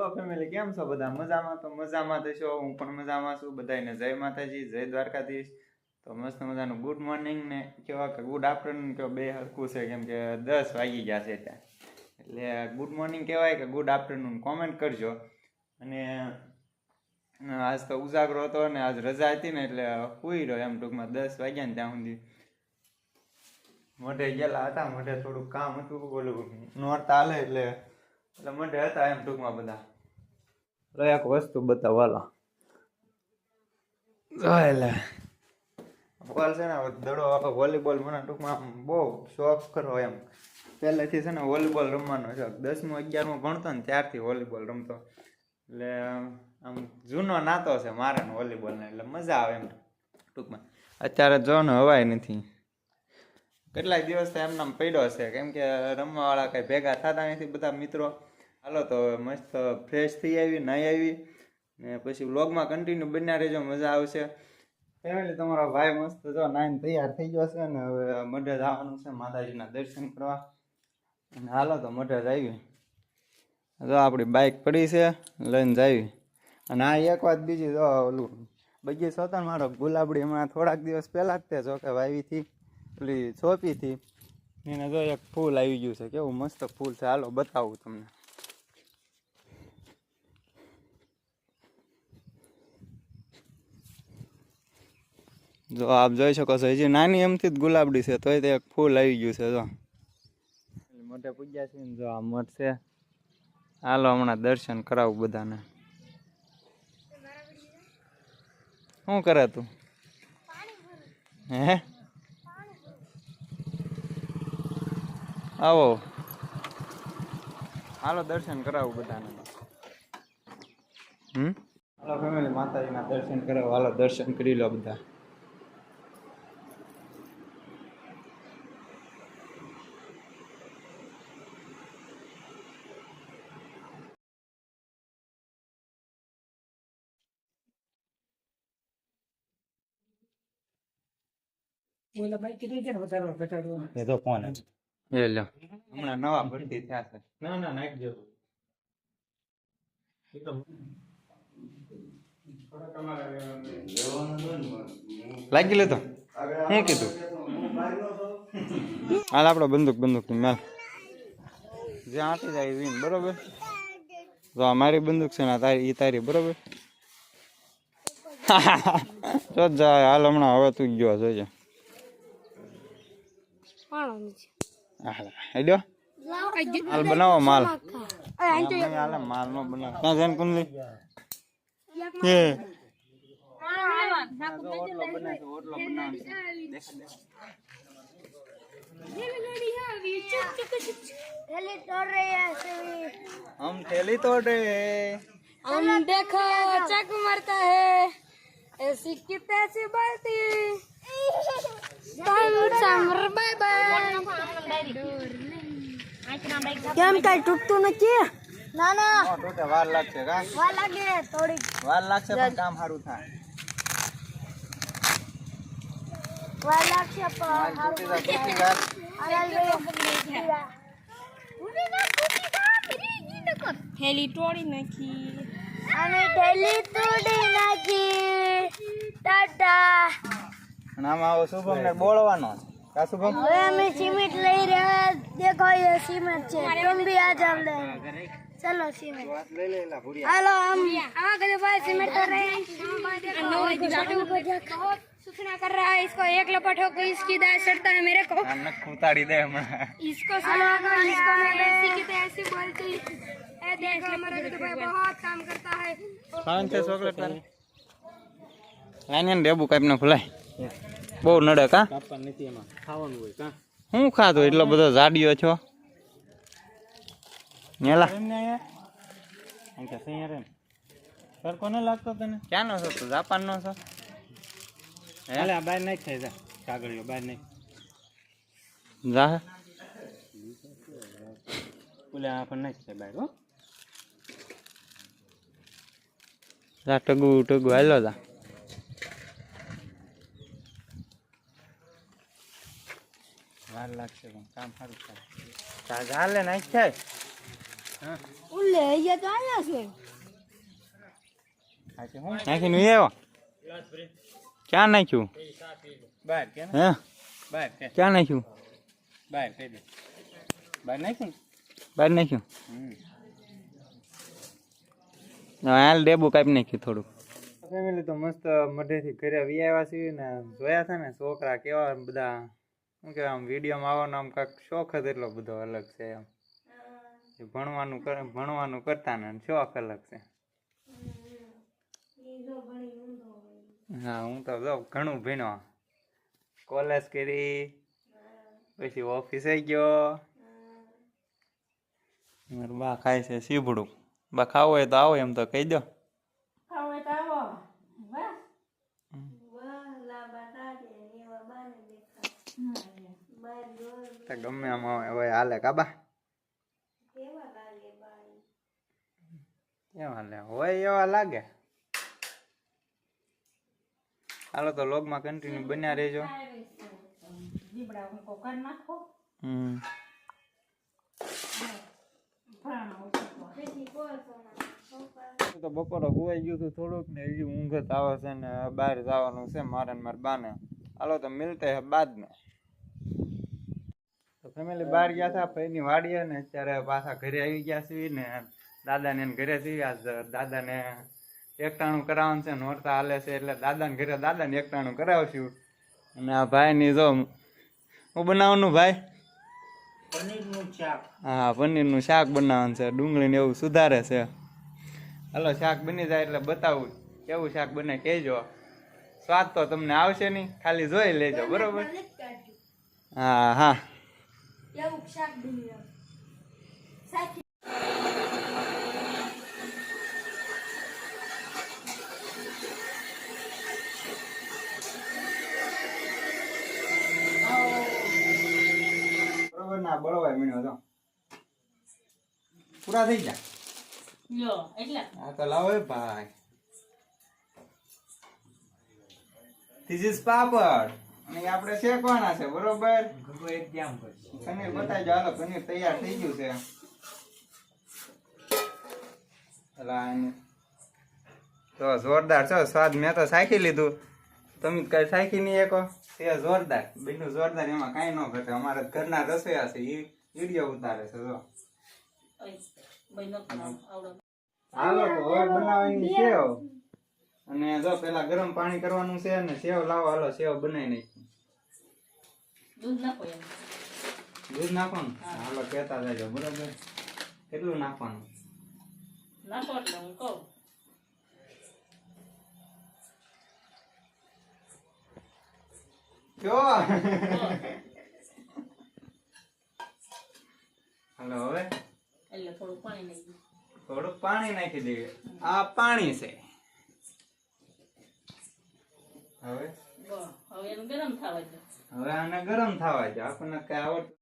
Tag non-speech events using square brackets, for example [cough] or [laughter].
Hello family કેમ છો બધા? મજામાં? તો મજામાં તો છો? હું પણ મજામાં છું. બધાને જય માતાજી, જય દ્વારકાધીશ. તો મસ્ત મજાનું ગુડ મોર્નિંગ ને કેવા કે ગુડ આફ્ટરનૂન કેવા બે હરખું છે, કેમ કે દસ વાગી ગયા છે ત્યાં. એટલે ગુડ મોર્નિંગ કહેવાય કે ગુડ આફ્ટરનૂન કોમેન્ટ કરજો. અને આજ તો ઉજાગરો હતો ને આજ રજા હતી ને એટલે સુઈ રહ્યો એમ ટૂંકમાં દસ વાગ્યા ને ત્યાં સુધી. મોઢે ગયેલા હતા, મોઢે થોડુંક કામ હતું. બોલું, નોરતા હાલે એટલે એટલે મોઢે હતા એમ ટૂંકમાં બધા. તો એક વસ્તુ બતાવવાલા એટલે બોલ છે ને દડો આખો વોલીબોલ મને ટૂંકમાં આમ બહુ શોખ કરો એમ પહેલેથી છે ને વોલીબોલ રમવાનો શોખ દસમું અગિયારમું ભણતો ને ત્યારથી વોલીબોલ રમતો એટલે આમ જૂનો નાતો છે મારે ને વોલીબોલને એટલે મજા આવે એમ ટૂંકમાં અત્યારે જો ને હવાય નથી કેટલાય દિવસ એમને આમ પડ્યો છે કેમ કે રમવાવાળા કંઈ ભેગા થતા નથી બધા મિત્રો હાલો, તો મસ્ત ફ્રેશ થઈ આવી નાહી આવી. ને પછી વ્લોગમાં કન્ટિન્યુ બન્યા રહેજો, મજા આવશે. ફેમિલી તમારો ભાઈ મસ્ત જો નાઈને તૈયાર થઈ ગયો છે ને હવે મઢે જવાનું છે, માતાજીના દર્શન કરવા. અને હાલો, તો મઢે આવી. જો આપણી બાઇક પડી છે, લઈને જાવી અને આ એક વાત બીજી, જો ઓલું બગીચો હતો મારો, ગુલાબડી હમણાં થોડાક દિવસ પહેલાં જ તે જો કે વાવીથી પેલી છોપીથી એને જો એક ફૂલ આવી ગયું છે, કેવું મસ્ત ફૂલ છે. હાલો, બતાવું તમને. જો આપ જોઈ શકો છો હજી નાની એમથી જ ગુલાબડી છે તોય તે એક ફૂલ આવી ગયું છે જો. મોઢે પૂજ્યા છે ને જો આ મઠ છે. હાલો હમણાં દર્શન કરાવું બધાને. શું કરે તું? હે? આવો. હાલો દર્શન કરાવું બધાને. હમ? હાલો ફેમિલી માતાજીના દર્શન કરાવો. હાલો દર્શન કરી લો બધા. એ તો ફોન એ લો હમણાં નવા ભરતી થયા છે. ના ના નાખજો લાગી લેતો શું કીધું? હાલ આપણો બંદૂક બંદૂક મેલ. જે આંટી જાય વિન બરોબર? તો આ મારી બંદૂક છે ને તારી ઈ તારી બરોબર? [laughs] તો જાય. હાલ હમણાં હવે તું ગયો જોજે. હાલ હેડ્યો હાલ બનાવો માલ નહીં હાલે માલ નો બનાવ ક્યાં જઈને કુંડલી એ ઓટલો બનાવે ઓટલો બનાવે हम थैली तोड़ रहे हैं हम देखो चक मारता है ऐसी की तैसी बढ़ती સમર બાય બાય કેમ કઈ તૂટતું નથી ના ના નો તૂટે વાર લાગશે કા વા લાગે થોડીક વાર લાગશે પણ કામ સારું થાય વાર લાગશે માલ પણ તૂટી જાય તૂટી જાય થેલી તોડી નાખી. અમે થેલી તોડી નાખી. ટાટા. અને આમાં આવો શુભમ ને બોલવાનો કા શુભમ હવે અમે સિમેન્ટ લઈ રહ્યા દેખો ये સિમેન્ટ છે तुम भी आ जाओ ले चलो सिमेंट લઈ લે લા ભૂરી हेलो हम हाँ गए भाई सिमेंट कर रहे हैं बहुत सूचना कर रहा है इसको एक लपट हो गई इसकी दाय सड़ता है मेरे को આમ નખ ઉતાડી દે હમણાં इसको सुना इसको मैं ऐसी की तैसी बोलती ए देखो हमारा तो भाई बहुत काम करता है ખાવાનું છે ચોકલેટ તારે લાઈને ને ડેબુ કાપીને ખુલાય બહુ નડે કા? કાપવાનું એમાં ખાવાનું હોય કા? હું ખાતો એટલો બધો જાડિયો છો. નેલા. સરકો ન લાગતો તને? ક્યાંનો છો તું? જાપાનનો છો? હે? હાલે આ બહાર નાખ જા. કાગળિયો બહાર નાખ. જા. ઓલે આ પણ નાખ થાય બહાર હો. જા ટગુ ટગુ. હાલો જા. વાર લાગશે પણ કામ સારું થાય. તાર જા લે નાખ થાય હા. ઉલે અહીંયા તો આયા છે. આજે હું? નાખી વી આવ્યો ક્યાં નાખ્યું? બહાર કે હે? બહાર કે? ક્યાં નાખ્યું? બહાર કહી દે. બહાર નાખ્યું બહાર નાખ્યું? હમ. હાલ ડેબુ કાપી નાખ્યું થોડુંક. ફેમિલી તો મસ્ત મઢેથી ઘરે વી આવ્યા છીએ ને જોયા છે ને છોકરા કેવા બધા શું કહેવાય આમ વિડીયોમાં આવવાનો આમ કાંઈક શોખ જ એટલો બધો અલગ છે એમ. ભણવાનું કરે ભણવાનું કરતા ને શોખ અલગ છે. હા હું તો જો ઘણું ભણ્યો કોલેજ કરી પછી ઓફિસે ગયો. મારા બા ખાય છે સીભડું બા ખાવું હોય તો આવો એમ તો કહી દો. તો ગમે આમાં હવે હાલે કાબા કેમ હાલે? હોય એવા લાગે. હાલો તો લોગમાં કન્ટિન્યુ બન્યા રહેજો. હમ. તો બપોરે હુવાઈ ગયું હતું થોડુંક ને હજી ઊંઘ જ આવે છે ને બહાર જવાનું છે મારે ને મારા બાને. હાલો તો મિલતે હે બાદ ને તો ફેમિલી બહાર ગયા હતા ભાઈની વાડીએ ને અત્યારે પાછા ઘરે આવી ગયા છીએ ને દાદાને એને ઘરે છીએ. આજ દાદાને એકટાણું કરાવવાનું છે નોરતા હાલે છે એટલે દાદાને ઘરે દાદાને એકટાણું કરાવશું. અને આ ભાઈની જો હું બનાવવાનું ભાઈ? પનીરનું શાક. હા પનીરનું શાક બનાવવાનું છે. ડુંગળીને એવું સુધારે છે. હાલો શાક બની જાય એટલે બતાવું. કેવું શાક બને કહેજો. સ્વાદ તો તમને આવશે નહીં. ખાલી જોઈ લેજો બરોબર? હા હા. શાક બની સાચી બરોબર ના બળવાય મીણો તો પૂરા થઈ ગયા? લ્યો એટલે. હા તો લાવો ભાઈ. This is papad. અને આપણે શેકવાના છે બરોબર? પનીર બતાવજો હાલો પનીર તૈયાર થઈ ગયું છે. તો જોરદાર છો સ્વાદ મેં તો સાખી લીધું. તમે કઈ સાખી નહીં એકો તે જોરદાર બીજું જોરદાર એમાં કાંઈ ન ઘટે. અમારા ઘરના રસોઈયા છે એ વીડિયો ઉતારે છે જો. હાલો હવે બનાવવાની સેવ. અને જો પેલા ગરમ પાણી કરવાનું છે અને સેવ લાવો હાલો સેવ બનાવી નાખી દૂધ નાખો દૂધ નાખવાનું? હાલો કહેતા જાજો બરોબર? કેટલું નાખવાનું? નાખો એટલે હું કહું. જો. હાલો હવે? એટલે થોડું પાણી નાખી થોડું પાણી નાખી દઈએ. આ પાણી છે. હવે આને ગરમ થવા દો આપણને કઈ આવડ